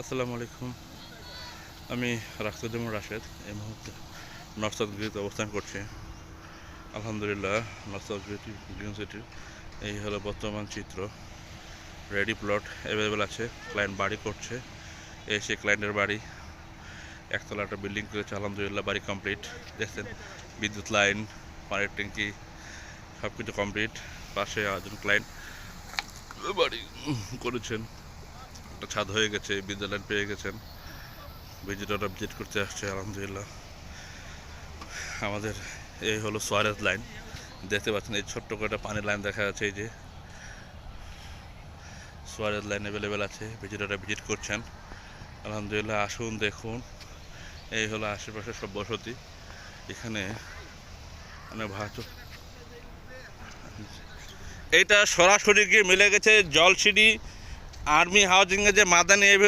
আসসালামু আলাইকুম। আমি রাক্তজমুর রাশেদ, এই মুহূর্তে নর্সাদ গ্রিতে অবস্থান করছি। আলহামদুলিল্লাহ, নর্সাদ গ্রিটি গ্রিন সিটির এই হলো বর্তমান চিত্র। রেডি প্লট অ্যাভেলেবেল আছে ক্লায়েন্ট বাড়ি করছে। এই সেই ক্লায়েন্টের বাড়ি, একতলা একটা বিল্ডিং করেছে, আলহামদুলিল্লাহ বাড়ি কমপ্লিট দেখছেন, বিদ্যুৎ লাইন, পানির ট্যাঙ্কি সব কিছু কমপ্লিট পাশে একজন ক্লায়েন্ট বাড়ি করেছেন। একটা ছাদ হয়ে গেছে, বিদ্যালয় পেয়ে গেছেন। ভিজিটররা ভিজিট করতে আসছে, আলহামদুলিল্লাহ। আমাদের এই হলো সোয়ারেজ লাইন দেখতে পাচ্ছেন, এই ছোট্ট করে একটা পানির লাইন দেখা যাচ্ছে, এই যে। সোয়ারেজ লাইন অ্যাভেলেবেল আছে ভিজিটররা ভিজিট করছেন। আলহামদুলিল্লাহ, আসুন, দেখুন। এই হলো আশেপাশে সব বসতি। এখানে অনেক ভালো এইটা সরাসরি গিয়ে মিলে গেছে জলসিঁড়ি আর্মি হাউজিংয়ে যে মাদানি এভিনিউ